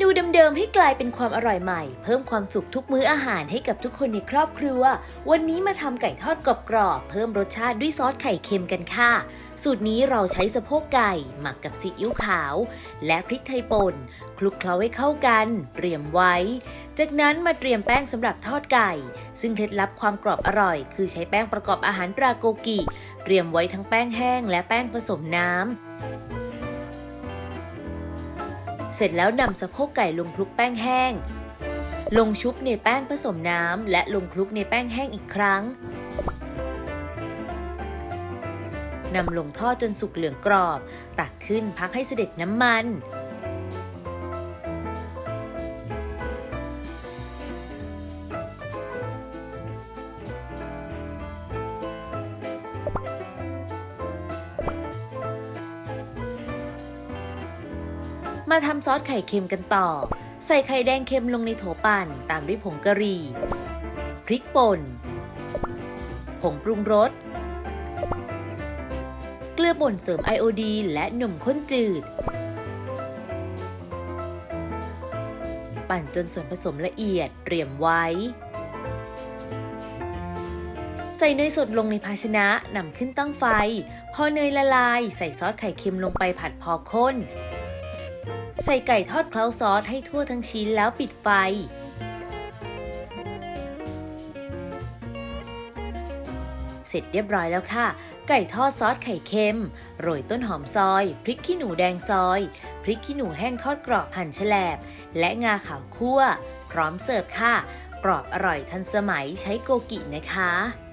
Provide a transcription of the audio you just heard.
นูเดิมๆให้กลายเป็นความอร่อยใหม่ เพิ่มความสุขทุกมื้ออาหารให้กับทุกคนในครอบครัว วันนี้มาทำไก่ทอดกรอบๆเพิ่มรสชาติด้วยซอสไข่เค็มกันค่ะ สูตรนี้เราใช้สะโพกไก่ หมักกับซีอิ๊วขาว และพริกไทยป่นคลุกเคล้าให้เข้ากัน เตรียมไว้ จากนั้นมาเตรียมแป้งสำหรับทอดไก่ ซึ่งเคล็ดลับความกรอบอร่อย คือใช้แป้งประกอบอาหารตราโกกิ เตรียมไว้ทั้งแป้งแห้งและแป้งผสมน้ำ เสร็จแล้วนำสะโพกไก่ลงคลุกแป้งแห้ง ลงชุบในแป้งผสมน้ำและลงคลุกในแป้งแห้งอีกครั้งนำลงทอดจนสุกเหลืองกรอบ ตักขึ้นพักให้เสด็จน้ำมัน มาทำซอสไข่เค็มกันต่อ ใส่ไข่แดงเค็มลงในโถปั่นตามด้วยผงกะหรี่พริกป่นผงปรุงรสเกลือป่นเสริมไอโอดีนและนมข้นจืด ปั่นจนส่วนผสมละเอียดเตรียมไว้ ใส่เนยสดลงในภาชนะนำขึ้นตั้งไฟ พอเนยละลาย ใส่ซอสไข่เค็มลงไปผัดพอข้น ใส่ไก่ทอดเคล้าซอสให้ทั่วทั้งชิ้นแล้วปิดไฟ เสร็จเรียบร้อยแล้วค่ะ ไก่ทอดซอสไข่เค็ม โรยต้นหอมซอย พริกขี้หนูแดงซอย พริกขี้หนูแห้งทอดกรอบหั่นแฉลบ และงาขาวคั่ว พร้อมเสิร์ฟค่ะ กรอบอร่อยทันสมัยใช้โกกินะคะ